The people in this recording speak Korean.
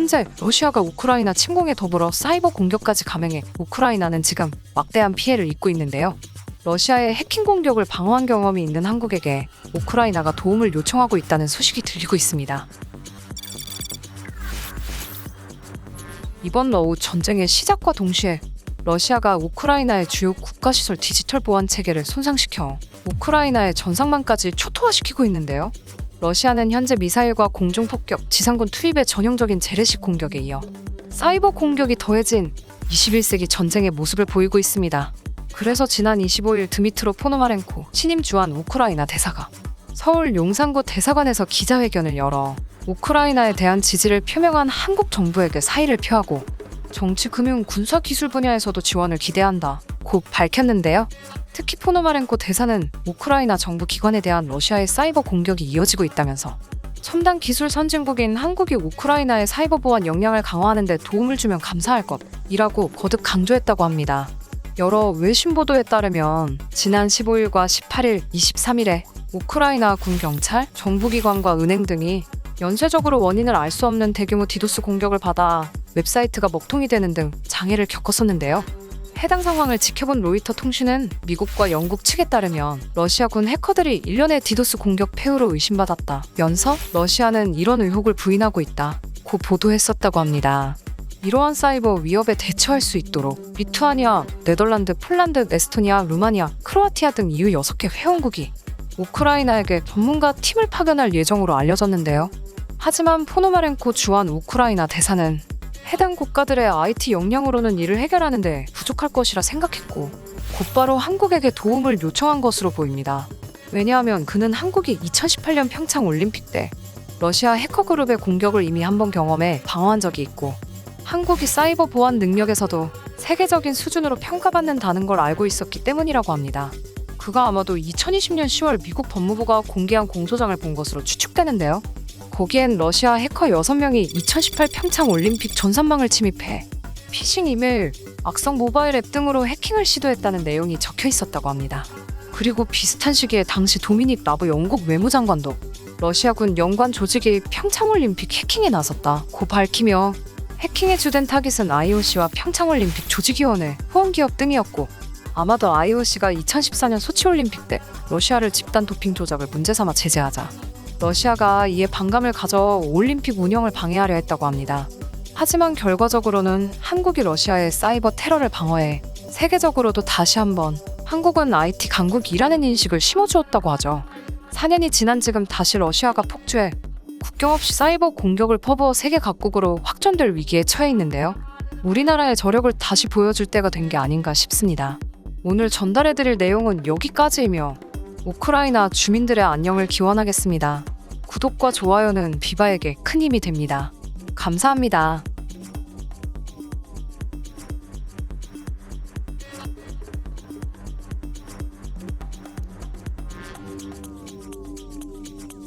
현재 러시아가 우크라이나 침공에 더불어 사이버 공격까지 감행해 우크라이나는 지금 막대한 피해를 입고 있는데요. 러시아의 해킹 공격을 방어한 경험이 있는 한국에게 우크라이나가 도움을 요청하고 있다는 소식이 들리고 있습니다. 이번 러우 전쟁의 시작과 동시에 러시아가 우크라이나의 주요 국가시설 디지털 보안 체계를 손상시켜 우크라이나의 전상망까지 초토화시키고 있는데요. 러시아는 현재 미사일과 공중폭격, 지상군 투입의 전형적인 재래식 공격에 이어 사이버 공격이 더해진 21세기 전쟁의 모습을 보이고 있습니다. 그래서 지난 25일 드미트로 포노마렌코 신임 주한 우크라이나 대사가 서울 용산구 대사관에서 기자회견을 열어 우크라이나에 대한 지지를 표명한 한국 정부에게 사의를 표하고 정치, 금융, 군사 기술 분야에서도 지원을 기대한다. 고 밝혔는데요. 특히 포노마렌코 대사는 우크라이나 정부 기관에 대한 러시아의 사이버 공격이 이어지고 있다면서 첨단 기술 선진국인 한국이 우크라이나의 사이버 보안 역량을 강화하는 데 도움을 주면 감사할 것이라고 거듭 강조했다고 합니다. 여러 외신 보도에 따르면 지난 15일과 18일, 23일에 우크라이나 군 경찰, 정부기관과 은행 등이 연쇄적으로 원인을 알 수 없는 대규모 디도스 공격을 받아 웹사이트가 먹통이 되는 등 장애를 겪었었는데요. 해당 상황을 지켜본 로이터 통신은 미국과 영국 측에 따르면 러시아군 해커들이 일련의 디도스 공격 폐후로 의심받았다. 면서 러시아는 이런 의혹을 부인하고 있다. 고 보도했었다고 합니다. 이러한 사이버 위협에 대처할 수 있도록 리투아니아, 네덜란드, 폴란드, 에스토니아, 루마니아, 크로아티아 등 EU 6개 회원국이 우크라이나에게 전문가 팀을 파견할 예정으로 알려졌는데요. 하지만 포노마렌코 주한 우크라이나 대사는 해당 국가들의 IT 역량으로는 이를 해결하는데 부족할 것이라 생각했고 곧바로 한국에게 도움을 요청한 것으로 보입니다. 왜냐하면 그는 한국이 2018년 평창 올림픽 때 러시아 해커 그룹의 공격을 이미 한 번 경험해 방어한 적이 있고 한국이 사이버 보안 능력에서도 세계적인 수준으로 평가받는다는 걸 알고 있었기 때문이라고 합니다. 그가 아마도 2020년 10월 미국 법무부가 공개한 공소장을 본 것으로 추측되는데요. 거기엔 러시아 해커 6명이 2018 평창 올림픽 전산망을 침입해 피싱 이메일, 악성 모바일 앱 등으로 해킹을 시도했다는 내용이 적혀 있었다고 합니다. 그리고 비슷한 시기에 당시 도미닉 라브 영국 외무장관도 러시아군 연관 조직이 평창 올림픽 해킹에 나섰다 고 밝히며 해킹에 주된 타깃은 IOC와 평창 올림픽 조직위원회, 후원기업 등이었고 아마도 IOC가 2014년 소치 올림픽 때 러시아를 집단 도핑 조작을 문제 삼아 제재하자 러시아가 이에 반감을 가져 올림픽 운영을 방해하려 했다고 합니다. 하지만 결과적으로는 한국이 러시아의 사이버 테러를 방어해 세계적으로도 다시 한번 한국은 IT 강국이라는 인식을 심어주었다고 하죠. 4년이 지난 지금 다시 러시아가 폭주해 국경 없이 사이버 공격을 퍼부어 세계 각국으로 확전될 위기에 처해 있는데요. 우리나라의 저력을 다시 보여줄 때가 된 게 아닌가 싶습니다. 오늘 전달해드릴 내용은 여기까지이며 우크라이나 주민들의 안녕을 기원하겠습니다. 구독과 좋아요는 비바에게 큰 힘이 됩니다. 감사합니다.